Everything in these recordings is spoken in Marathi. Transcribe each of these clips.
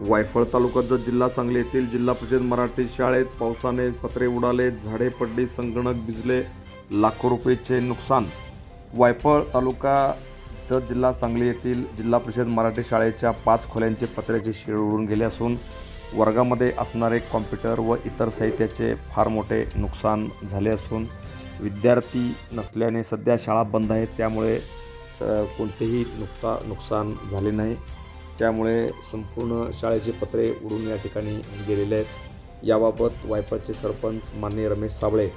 वायफळ तालुका जत जिल्हा सांगली येथील जिल्हा परिषद मराठी शाळेत पावसाने पत्रे उडाले झाडे पडली संगणक भिजले लाखो रुपयेचे नुकसान. वायफळ तालुका जत जिल्हा सांगली येथील जिल्हा परिषद मराठी शाळेच्या पाच खोल्यांचे पत्र्याचे शेड उडून गेले असून वर्गामध्ये असणारे कॉम्प्युटर व इतर साहित्याचे फार मोठे नुकसान झाले असून विद्यार्थी नसल्याने सध्या शाळा बंद आहेत त्यामुळे स कोणतेही नुकता नुकसान झाले नाही. त्यामुळे संपूर्ण शाळेचे पत्रे उडून या ठिकाणी गेलेले आहेत. याबाबत वायफळचे सरपंच माननीय रमेश साबळे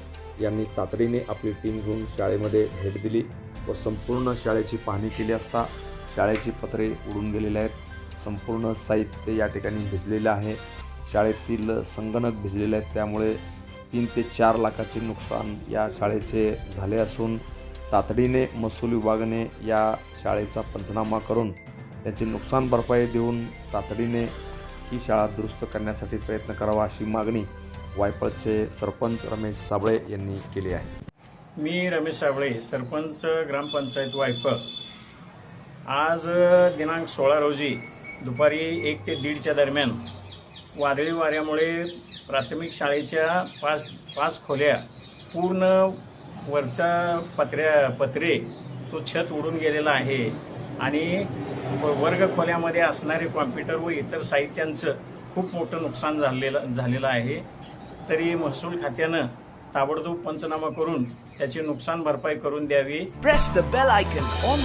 यांनी तातडीने आपली टीम घेऊन शाळेमध्ये भेट दिली व संपूर्ण शाळेची पाहणी केली असता शाळेची पत्रे उडून गेलेले आहेत. संपूर्ण साहित्य या ठिकाणी भिजलेलं आहे. शाळेतील संगणक भिजलेले आहेत. त्यामुळे तीन ते चार लाखाचे नुकसान या शाळेचे झाले असून तातडीने महसूल विभागाने या शाळेचा पंचनामा करून त्याची नुकसान भरपाई देऊन तातडीने ही शाळा दुरुस्त करण्यासाठी प्रयत्न करावा अशी मागणी वायपळचे सरपंच रमेश साबळे यांनी केली आहे. मी रमेश साबळे सरपंच ग्रामपंचायत वायफळ आज दिनांक सोळा रोजी दुपारी एक ते दीडच्या दरम्यान वादळी वाऱ्यामुळे प्राथमिक शाळेच्या पाच पाच खोल्या पूर्ण वरच्या पत्र्या पत्रे तो छत उडून गेलेला आहे. आणि व- वर्गखोल्यामध्ये असणारे कॉम्प्युटर व इतर साहित्यांचं खूप मोठं नुकसान झालेलं झालेलं आहे. तरी महसूल खात्यानं ताबडतोब पंचनामा करून त्याची नुकसान भरपाई करून द्यावी. Press the bell icon on